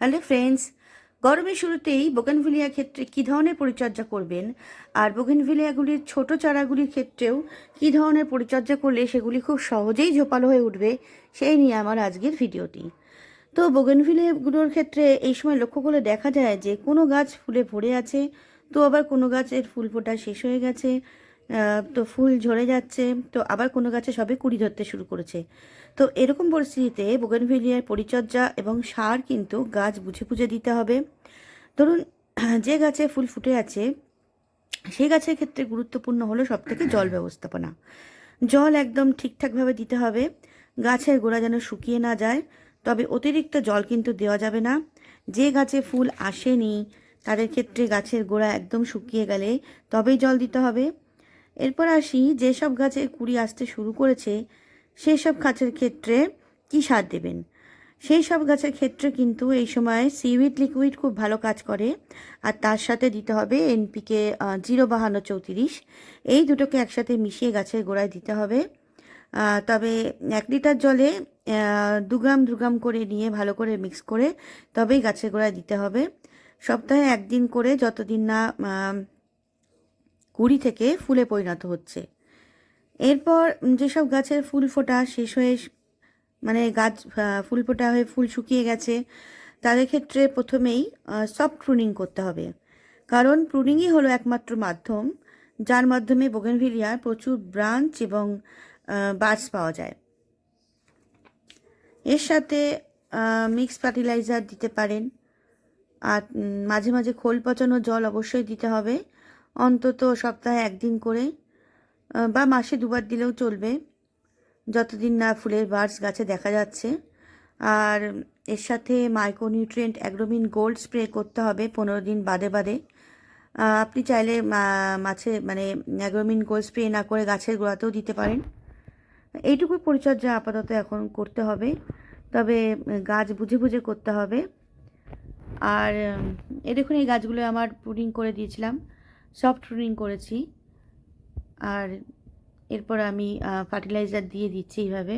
Hello friends, গরমের শুরুতেই bougainvillea ক্ষেত্রে কী ধরনের পরিচর্যা করবেন? আর বোগানভিলিয়াগুলির ছোট চারাগুলির ক্ষেত্রেও কী ধরনের পরিচর্যা করলে সেগুলি খুব সহজেই ঝোপালো হয়ে উঠবে? সেই নিয়ে আমার আজকের ভিডিওটি। তো বোগানভিলিয়াগুলোর ক্ষেত্রে এই সময় লক্ষ্য করলে দেখা যায় যে কোনো গাছ ফুলে ভরে আছে, তো আবার কোনো গাছের ফুল ফোটা শেষ হয়ে গেছে তো ফুল ঝরে যাচ্ছে, তো আবার কোনো গাছে সবে কুড়ি ধরতে শুরু করেছে। তো এরকম পরিস্থিতিতে বোগেনভেলিয়ার পরিচর্যা এবং সার কিন্তু গাছ বুঝে বুঝে দিতে হবে। ধরুন, যে গাছে ফুল ফুটে আছে সেই গাছের ক্ষেত্রে গুরুত্বপূর্ণ হলো সবথেকে জল ব্যবস্থাপনা। জল একদম ঠিকঠাকভাবে দিতে হবে, গাছের গোড়া যেন শুকিয়ে না যায়, তবে অতিরিক্ত জল কিন্তু দেওয়া যাবে না। যে গাছে ফুল আসেনি, তাদের ক্ষেত্রে গাছের গোড়া একদম শুকিয়ে গেলে তবেই জল দিতে হবে। এরপর আসি, যেসব গাছে কুড়ি আসতে শুরু করেছে সেই সব গাছের ক্ষেত্রে কী সার দেবেন? সেই সব গাছের ক্ষেত্রে কিন্তু এই সময় সিউইড লিকুইড খুব ভালো কাজ করে, আর তার সাথে দিতে হবে এনপিকে জিরো বাহান্ন চৌত্রিশ। এই দুটোকে একসাথে মিশিয়ে গাছের গোড়ায় দিতে হবে। তবে এক লিটার জলে দু গ্রাম দু গ্রাম করে নিয়ে ভালো করে মিক্স করে তবেই গাছের গোড়ায় দিতে হবে। সপ্তাহে একদিন করে যতদিন না কুড়ি থেকে ফুলে পরিণত হচ্ছে। এরপর যেসব গাছের ফুল ফোটা শেষ হয়ে মানে গাছ ফুল ফোটা হয়ে ফুল শুকিয়ে গেছে, তাদের ক্ষেত্রে প্রথমেই সফট প্রুনিং করতে হবে। কারণ প্রুনিংই হলো একমাত্র মাধ্যম, যার মাধ্যমে বোগেনভিলিয়ার প্রচুর ব্রাঞ্চ এবং বার্চ পাওয়া যায়। এর সাথে মিক্স ফার্টিলাইজার দিতে পারেন। আর মাঝে মাঝে খোল পচানো জল অবশ্যই দিতে হবে। অন্তত সপ্তাহে একদিন করে বা মাসে দুবার দিলেও চলবে। যতদিন না ফুলের বার্ডস গাছে দেখা যাচ্ছে। আর এর সাথে মাইক্রোনিউট্রিয়েন্ট অ্যাগ্রোমিন গোল্ড স্প্রে করতে হবে পনেরো দিন বাদে বাদে। আপনি চাইলে মাছে মানে অ্যাগ্রোমিন গোল্ড স্প্রে না করে গাছের গোড়াতেও দিতে পারেন। এইটুকু পরিচর্যা আপাতত এখন করতে হবে। তবে গাছ বুঝে বুঝে করতে হবে। আর এই দেখুন, এই গাছগুলো আমার পুডিং করে দিয়েছিলাম। সফট প্রুনিং করেছি। আর এরপর আমি ফার্টিলাইজার দিয়ে দিচ্ছি এইভাবে।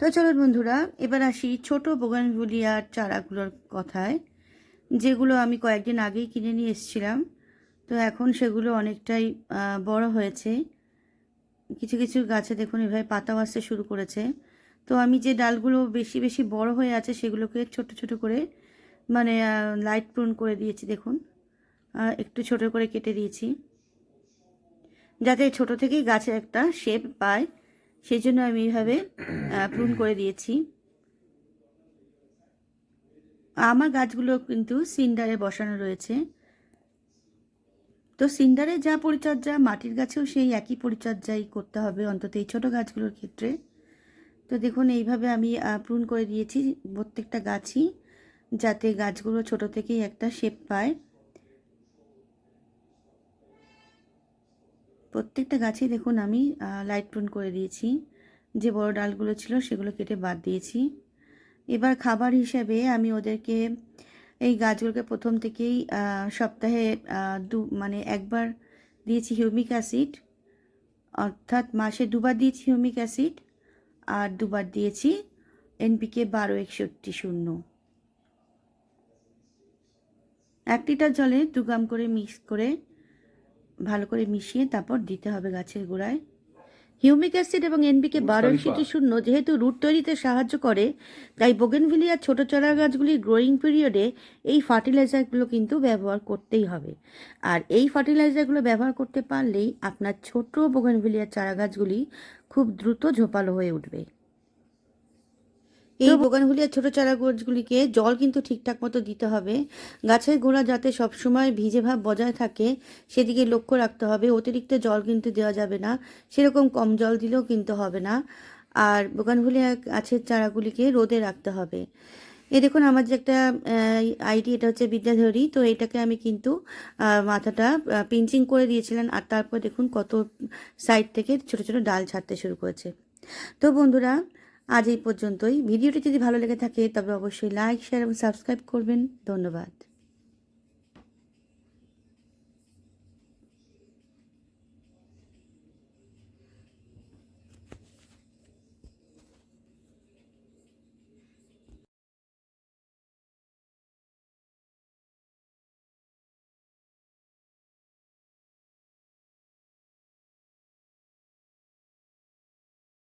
তো চলো বন্ধুরা, এবার আসি ছোট বোগানভুলিয়ার চারাগুলোর কথায়, যেগুলো আমি কয়েকদিন আগেই কিনে নিয়ে এসেছিলাম। তো এখন সেগুলো অনেকটাই বড় হয়েছে। কিছু কিছু গাছে দেখুন, এভাবে পাতাও আসতে শুরু করেছে। তো আমি যে ডালগুলো বেশি বেশি বড় হয়ে আছে, সেগুলোকে ছোট ছোট করে মানে লাইট প্রুন করে দিয়েছি, দেখুন। একটু ছোট করে কেটে দিয়েছি। যাতে ছোট থেকেই গাছের একটা শেপ পায়। সেই জন্য আমি এইভাবে প্রুন করে দিয়েছি। আমার গাছগুলো কিন্তু সিন্ডারে বসানো রয়েছে। তো সিন্ডারে যা পরিচর্যা, মাটির গাছেও সেই একই পরিচর্যাই করতে হবে অন্তত এই ছোটো গাছগুলোর ক্ষেত্রে। তো দেখুন, এইভাবে আমি প্রুন করে দিয়েছি প্রত্যেকটা গাছই, যাতে গাছগুলো ছোট থেকেই একটা শেপ পায়। প্রত্যেকটা গাছেই দেখুন আমি লাইট প্রুন করে দিয়েছি। যে বড় ডালগুলো ছিল সেগুলো কেটে বাদ দিয়েছি। এবার খাবার হিসাবে আমি ওদেরকে, এই গাছগুলোকে প্রথম থেকেই সপ্তাহে দু মানে একবার দিয়েছি হিউমিক অ্যাসিড অর্থাৎ মাসে দুবার দিয়েছি হিউমিক অ্যাসিড আর দুবার দিয়েছি এনপিকে বারো একষট্টি শূন্য। এক লিটার জলে দু গ্রাম করে মিক্স করে ভালো করে মিশিয়ে তারপর দিতে হবে গাছের গোড়ায়। হিউমিক অ্যাসিড এবং এনবিকে বারো একষট্টি শূন্য যেহেতু রুট তৈরিতে সাহায্য করে তাই বোগেনভিলিয়ার ছোট চারা গাছগুলির গ্রোয়িং পিরিয়ডে এই ফার্টিলাইজারগুলো কিন্তু ব্যবহার করতেই হবে। আর এই ফার্টিলাইজারগুলো ব্যবহার করতে পারলেই আপনার ছোট বোগেনভিলিয়ার চারা গাছগুলি খুব দ্রুত ঝোপালো হয়ে উঠবে। এই বোগানভিলিয়ার ছোট চারা গাছগুলিকে জল কিন্তু ঠিকঠাক মতো দিতে হবে। গাছের গোড়া যাতে সবসময় ভিজে ভাব বজায় থাকে সেদিকে লক্ষ্য রাখতে হবে। অতিরিক্ত জল কিন্তু দেওয়া যাবে না। সেরকম কম জল দিলেও কিন্তু হবে না। আর বোগানভিলিয়া গাছের চারাগুলিকে রোদে রাখতে হবে। এ দেখুন আমার যে একটা আইডি এটা হচ্ছে বিদ্যাধরী। তো এটাকে আমি কিন্তু মাথাটা পিঞ্চিং করে দিয়েছিলাম আর তারপর দেখুন কত সাইড থেকে ছোট ছোট ডাল ছাড়তে শুরু করেছে। তো বন্ধুরা আজ এই পর্যন্তই। ভিডিওটি যদি ভালো লেগে থাকে, তবে অবশ্যই লাইক শেয়ার এবং সাবস্ক্রাইব করবেন। ধন্যবাদ।